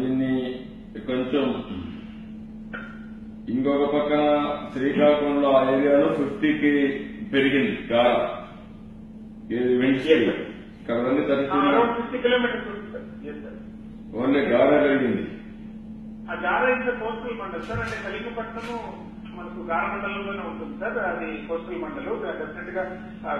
దీన్ని కొంచెం ఇంకొక పక్కన శ్రీకాకుళంలో ఆ ఏరియాలో ఫిఫ్టీకి పెరిగింది గార ఇది ఇక్కడ ఉంది థర్టీ కిలోమీటర్స్ ఓన్లీ గార పెరిగింది. ఆ గారా కోస్టల్ మండల్ సార్ అంటే కలింగపట్నము మనకు గార మండలంలోనే ఉంటుంది సార్. అది కోస్టల్ మండలం. డెఫినెట్గా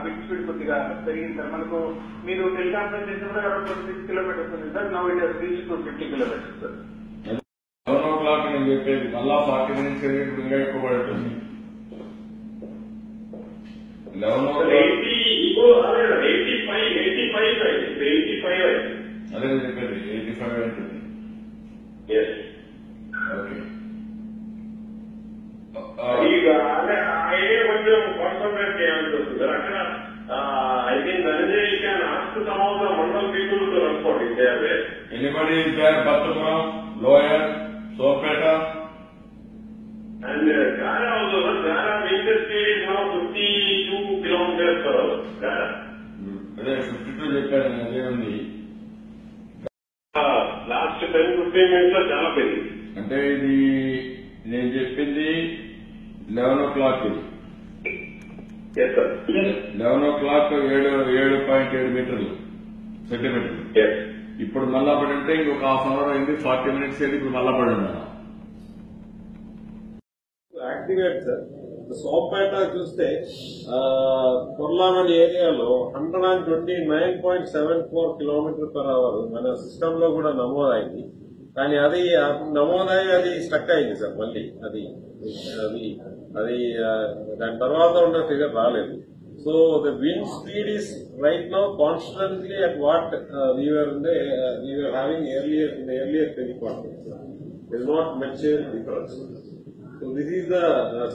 విండ్ స్పీడ్ కొద్దిగా పెరిగింది సార్. మనకు మీరు టెలికాన్ఫరెన్స్ చేసిన కూడా అరౌండ్ ట్వంటీ సిక్స్ కిలోమీటర్స్ ఉంది sir now it reach to fifty kilometers sir seven o'clock నేను చెప్పేది. మళ్ళా ఫార్టీ మినిట్స్ ఇప్పుడు ఇంకా ఎక్కువ పడుతుంది. లెవెన్ ఓ క్లాక్ ಈಗ ಅದೇ ಆ ಏರಿಯಾ కొంచెం కాన్సన్ట్రేట్ చేయాల్సి వస్తుంది సార్ అక్కడ I think Dhananjay can ask some of the mandal people to respond ఇదే అదే anybody there Battapuram lower Sopeta and గారా ఆల్సో సార్ గారా major speed is now fifty two kilometers per hour గారా అదే fifty two చెప్పాను నేను అదే ఉంది లాస్ట్ టెన్ ఫిఫ్టీన్ మినిట్స్ లో చాలా పెరిగింది అంటే ఇది నేను చెప్పింది eleven o'clock yes sir eleven o'clock ఏడు ఏడు పాయింట్ ఏడు మీటర్లు సెంటీమీటర్లు. ఎస్ ఇప్పుడు మళ్ళా పడి ఉంటే ఇంకొక హాఫ్ అన్ అవర్ అయింది ఫార్టీ మినిట్స్ అయింది ఇప్పుడు మళ్ళా పడి ఉన్నా యాక్టివేట్ సార్ సోపేట చూస్తే కొర్లామని ఏరియాలో hundred and twenty nine point seven four kilometer per hour మన సిస్టమ్లో కూడా నమోదైంది. కానీ అది ఆ నమోదై అది స్టక్ అయింది సార్ మళ్ళీ. అది అది అది దాని తర్వాత ఉన్న ఫిగర్ రాలేదు. So the wind speed is right now constantly at what we're we're having earlier in earlier teleconference is not much difference So this is the uh,